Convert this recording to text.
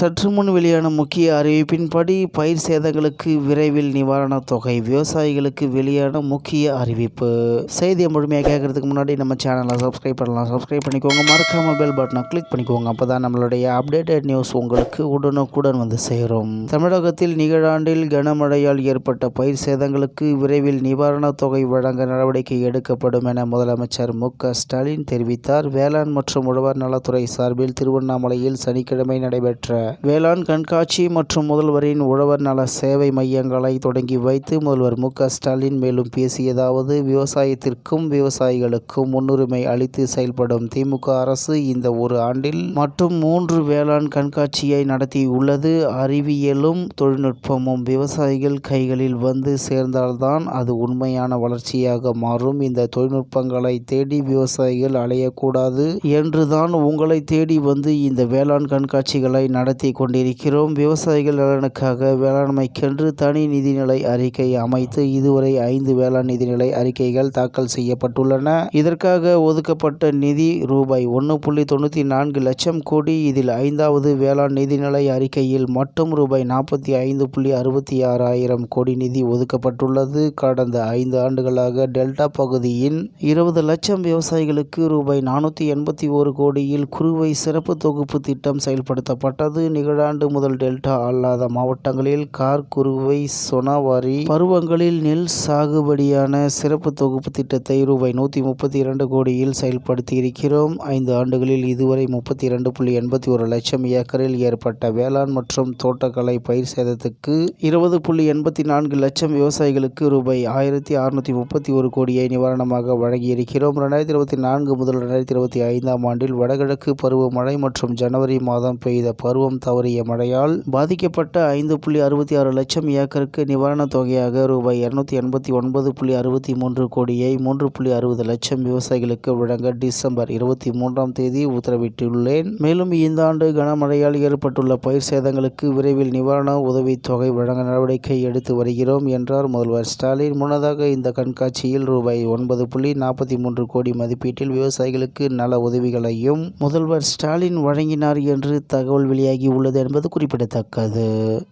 சற்று முன் வெளியான முக்கிய அறிவிப்பின்படி பயிர் சேதங்களுக்கு விரைவில் நிவாரணத் தொகை விவசாயிகளுக்கு வெளியான முக்கிய அறிவிப்பு. செய்தியை முழுமையாக கேட்கறதுக்கு முன்னாடி நம்ம சேனலை சப்ஸ்கிரைப் பண்ணலாம். சப்ஸ்கிரைப் பண்ணிக்கோங்க. மறக்காம பெல் பட்டனை கிளிக் பண்ணிக்கோங்க. அப்போ தான் நம்மளுடைய அப்டேட்டட் நியூஸ் உங்களுக்கு உடனுக்குடன் வந்து சேரும். தமிழகத்தில் நிகழாண்டில் கனமழையால் ஏற்பட்ட பயிர் சேதங்களுக்கு விரைவில் நிவாரணத் தொகை வழங்க நடவடிக்கை எடுக்கப்படும் என முதலமைச்சர் மு ஸ்டாலின் தெரிவித்தார். வேளாண் மற்றும் உழவர் நலத்துறை சார்பில் திருவண்ணாமலையில் சனிக்கிழமை நடைபெற்ற வேளாண் கண்காட்சி மற்றும் முதல்வரின் உழவர் நல சேவை மையங்களை தொடங்கி வைத்து முதல்வர் மு ஸ்டாலின் மேலும் பேசியதாவது விவசாயத்திற்கும் விவசாயிகளுக்கும் முன்னுரிமை அளித்து செயல்படும் திமுக அரசு இந்த ஒரு ஆண்டில் மட்டும் மூன்று வேளாண் கண்காட்சியை நடத்தியுள்ளது. அறிவியலும் தொழில்நுட்பமும் விவசாயிகள் கைகளில் வந்து சேர்ந்தால்தான் அது உண்மையான வளர்ச்சியாக மாறும். இந்த தொழில்நுட்பங்களை தேடி விவசாயிகள் அலையக்கூடாது. என்றுதான் உங்களை தேடி வந்து இந்த வேளாண் கண்காட்சிகளை நடத்தி கொண்டிருக்கிறோம். விவசாயிகள் நலனுக்காக வேளாண்மைக்கென்று தனி நிதிநிலை அறிக்கை அமைத்து இதுவரை ஐந்து வேளாண் நிதிநிலை அறிக்கைகள் தாக்கல் செய்யப்பட்டுள்ளன. இதற்காக ஒதுக்கப்பட்ட நிதி ரூபாய் ஒன்று புள்ளி தொண்ணூற்றி நான்கு லட்சம் கோடி. இதில் ஐந்தாவது வேளாண் நிதிநிலை அறிக்கையில் மட்டும் ரூபாய் நாற்பத்தி ஐந்து புள்ளி அறுபத்தி ஆறாயிரம் கோடி நிதி ஒதுக்கப்பட்டுள்ளது. கடந்த ஐந்து ஆண்டுகளாக டெல்டா பகுதியின் இருபது லட்சம் விவசாயிகளுக்கு ரூபாய் நானூற்றி எண்பத்தி ஒரு கோடியில் குறுவை சிறப்பு தொகுப்பு திட்டம் செயல்படுத்தப்பட்டது. நிகழாண்டு முதல் டெல்டா அல்லாத மாவட்டங்களில் கார் குறுவை சொனாவாரி பருவங்களில் நெல் சாகுபடியான சிறப்பு தொகுப்பு திட்டத்தை ரூபாய் நூற்றி முப்பத்தி இரண்டு கோடியில் செயல்படுத்தி இருக்கிறோம் ஐந்து ஆண்டுகளில் இதுவரை முப்பத்தி இரண்டு புள்ளி எண்பத்தி ஒரு லட்சம் ஏக்கரில் ஏற்பட்ட வேளாண் மற்றும் தோட்டக்கலை பயிர் சேதத்துக்கு இருபது புள்ளி எண்பத்தி நான்கு லட்சம் விவசாயிகளுக்கு ரூபாய் ஆயிரத்தி அறுநூற்றி முப்பத்தி ஒரு கோடியை நிவாரணமாக வழங்கியிருக்கிறோம். ரெண்டாயிரத்தி இருபத்தி நான்கு முதல் ரெண்டாயிரத்தி இருபத்தி ஐந்தாம் ஆண்டில் வடகிழக்கு பருவமழை மற்றும் ஜனவரி மாதம் பெய்த பருவம் தவறிய மழையால் பாதிக்கப்பட்ட ஐந்து புள்ளி அறுபத்தி ஆறு லட்சம் ஏக்கருக்கு நிவாரணத் தொகையாக ரூபாய் இருநூத்தி எண்பத்தி ஒன்பது புள்ளி அறுபத்தி மூன்று கோடியை மூன்று புள்ளி அறுபது லட்சம் விவசாயிகளுக்கு வழங்க டிசம்பர் இருபத்தி மூன்றாம் தேதி உத்தரவிட்டுள்ளேன். மேலும் இந்த ஆண்டு கனமழையால் ஏற்பட்டுள்ள பயிர் சேதங்களுக்கு விரைவில் நிவாரண உதவித் தொகை வழங்க நடவடிக்கை எடுத்து வருகிறோம் என்றார் முதல்வர் ஸ்டாலின். முன்னதாக இந்த கண்காட்சியில் ரூபாய் ஒன்பது புள்ளி நாற்பத்தி மூன்று கோடி மதிப்பீட்டில் விவசாயிகளுக்கு நல உதவிகளையும் முதல்வர் ஸ்டாலின் வழங்கினார் என்று தகவல் வெளியாகி உள்ளது என்பது குறிப்பிடத்தக்கது.